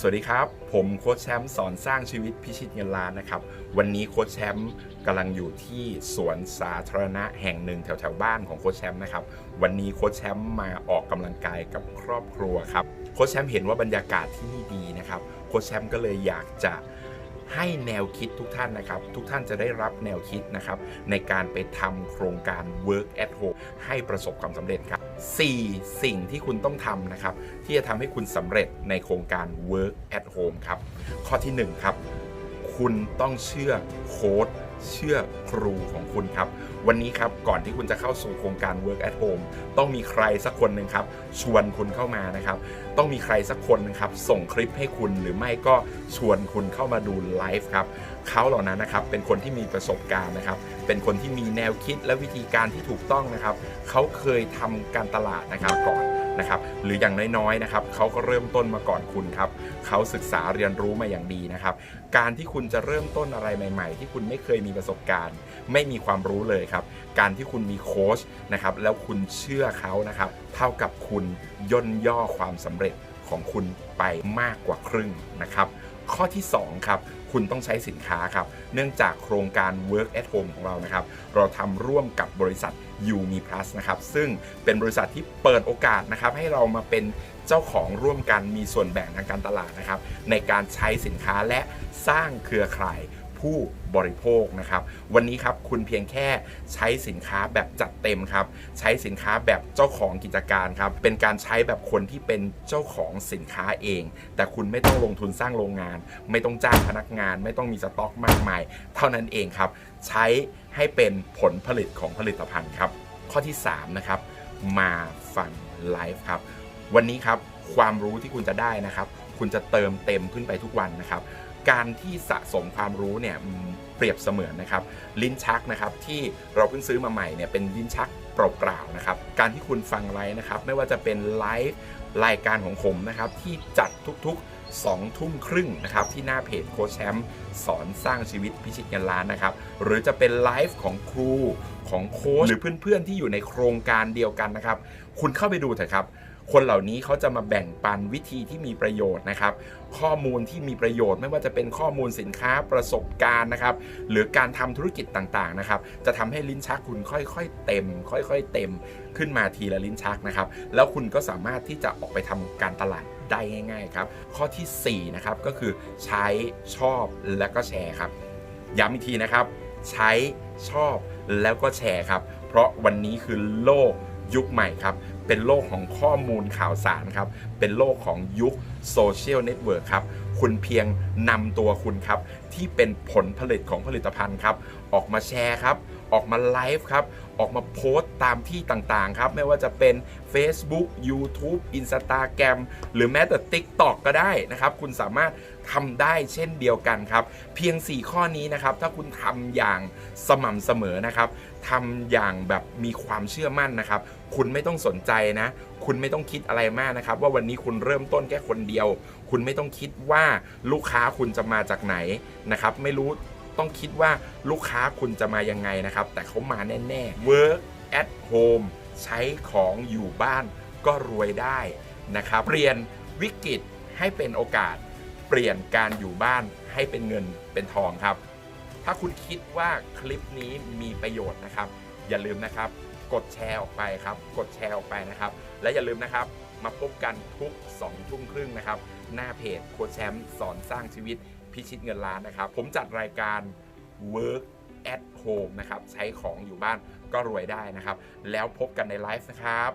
สวัสดีครับ ผมโค้ชแชมป์สอนสร้างชีวิตพิชิตเงินล้านนะครับ วันนี้โค้ชแชมป์กำลังอยู่ที่สวนสาธารณะแห่งหนึ่งแถวแถวๆบ้านของโค้ชแชมป์นะครับ วันนี้โค้ชแชมป์มาออกกำลังกายกับครอบครัวครับ โค้ชแชมป์เห็นว่าบรรยากาศที่นี่ดีนะครับ โค้ชแชมป์ก็เลยอยากจะให้แนวคิดทุกท่านนะครับ ทุกท่านจะได้รับแนวคิดนะครับ ในการไปทำโครงการ Work at Home ให้ประสบความสำเร็จครับ 4 สิ่งที่คุณต้องทำนะครับ ที่จะทำให้คุณสำเร็จในโครงการ Work at Home ครับ ข้อที่ 1 ครับ คุณต้องเชื่อโค้ดเชื่อครูของคุณครับวันนี้ครับก่อนที่คุณจะเข้าสู่โครงการ Work at Home ต้องมีใครสักคนหนึ่งครับชวนคุณเข้ามานะครับ ต้องมีใครสักคนหนึงครับส่งคลิปให้คุณหรือไม่ก็ชวนคุณเข้ามาดูไลฟ์ครับเขาเหล่านั้นนะครับเป็นคนที่มีประสบการณ์นะครับ เป็นคนที่มีแนวคิดและวิธีการที่ถูกต้องนะครับเขาเคยทำการตลาดนะครับก่อนนะครับหรืออย่างน้อยๆนะครับเขาก็เริ่มต้นมาก่อนคุณครับเขาศึกษาเรียนรู้มาอย่างดีนะครับ การที่คุณจะเริ่มต้นอะไรใหม่ ๆ ที่คุณไม่เคยมีประสบการณ์ ไม่มีความรู้เลยครับ การที่คุณมีโค้ชนะครับแล้วคุณเชื่อเขานะครับเท่ากับคุณย่นย่อความสำเร็จของคุณไปมากกว่าครึ่งนะครับข้อที่ 2 ครับคุณต้องใช้สินค้าครับ เนื่องจากโครงการ Work at Home ของเรานะครับ เราทำร่วมกับบริษัท u m i Plus นะครับ ซึ่งเป็นบริษัทที่เปิดโอกาสนะครับ ให้เรามาเป็นเจ้าของร่วมกันมีส่วนแบ่งทางการตลาดนะครับ ในการใช้สินค้าและสร้างเครือข่าย ผู้บริโภคนะครับ วันนี้ครับคุณเพียงแค่ใช้สินค้าแบบจัดเต็มครับ ใช้สินค้าแบบเจ้าของกิจการครับ เป็นการใช้แบบคนที่เป็นเจ้าของสินค้าเอง แต่คุณไม่ต้องลงทุนสร้างโรงงาน ไม่ต้องจ้างพนักงาน ไม่ต้องมีสต็อกมากมาย เท่านั้นเองครับ ใช้ให้เป็นผลผลิตของผลิตภัณฑ์ครับ ข้อที่3นะครับมาฟังไลฟ์ครับ วันนี้ครับความรู้ที่คุณจะได้นะครับ คุณจะเติมเต็มขึ้นไปทุกวันนะครับ การที่สะสมความรู้เนี่ยเปรียบเสมือนนะครับลิ้นชักนะครับที่เราเพิ่งซื้อมาใหม่เนี่ยเป็นลิ้นชักเปล่าๆนะครับการที่คุณฟังไลฟ์นะครับไม่ว่าจะเป็นไลฟ์รายการของผมนะครับที่จัดทุกๆ2ทุ่มครึ่งนะครับที่หน้าเพจโค้ชแชมป์สอนสร้างชีวิตพิชิตเงินล้านนะครับหรือจะเป็นไลฟ์ของครูของโค้ชหรือเพื่อนๆที่อยู่ในโครงการเดียวกันนะครับ คุณเข้าไปดูเถอะครับ คนเหล่านี้เขาจะมาแบ่งปันวิธีที่มีประโยชน์นะครับ ข้อมูลที่มีประโยชน์ไม่ว่าจะเป็นข้อมูลสินค้าประสบการณ์นะครับ หรือการทำธุรกิจต่างๆนะครับ จะทำให้ลิ้นชักคุณค่อยๆเต็ม ค่อยๆ เต็มขึ้นมาทีละลิ้นชักนะครับ แล้วคุณก็สามารถที่จะออกไปทำการตลาดได้ง่าย ๆ ครับ ข้อทีสี่4นะครับก็คือใช้ชอบและก็แชร์ครับย้ำอีกทีนะครับ ใช้ชอบแล้วก็แชร์ครับ เพราะวันนี้คือโลกยุคใหม่ครับ เป็นโลกของข้อมูลข่าวสารครับ เป็นโลกของยุคโซเชียลเน็ตเวิร์กครับ คุณเพียงนำตัวคุณครับ ที่เป็นผลผลิตของผลิตภัณฑ์ครับ ออกมาแชร์ครับ ออกมาไลฟ์ครับ ออกมาโพสต์ตามที่ต่างๆ ครับ ไม่ว่าจะเป็น Facebook YouTube Instagram หรือแม้แต่ TikTok ก็ได้นะครับ คุณสามารถทำได้เช่นเดียวกันครับ เพียง 4 ข้อนี้นะครับ ถ้าคุณทำอย่างสม่ำเสมอนะครับทำอย่างแบบมีความเชื่อมั่นนะครับ คุณไม่ต้องสนใจนะ คุณไม่ต้องคิดอะไรมากนะครับ ว่าวันนี้คุณเริ่มต้นแค่คนเดียว คุณไม่ต้องคิดว่าลูกค้าคุณจะมาจากไหนนะครับ ไม่รู้ ต้องคิดว่าลูกค้าคุณจะมายังไงนะครับ แต่เขามาแน่ ๆ work at home ใช้ของอยู่บ้านก็รวยได้นะครับ เปลี่ยนวิกฤตให้เป็นโอกาส เปลี่ยนการอยู่บ้านให้เป็นเงินเป็นทองครับ ถ้าคุณคิดว่าคลิปนี้มีประโยชน์นะครับ อย่าลืมนะครับ กดแชร์ออกไปครับ กดแชร์ออกไปนะครับ และอย่าลืมนะครับ มาพบกันทุก2ทุ่มครึ่งนะครับ หน้าเพจโค้ชแชมป์สอนสร้างชีวิต พิชิตเงินล้านนะครับ ผมจัดรายการ Work at Home นะครับ ใช้ของอยู่บ้านก็รวยได้นะครับ แล้วพบกันในไลฟ์นะครับ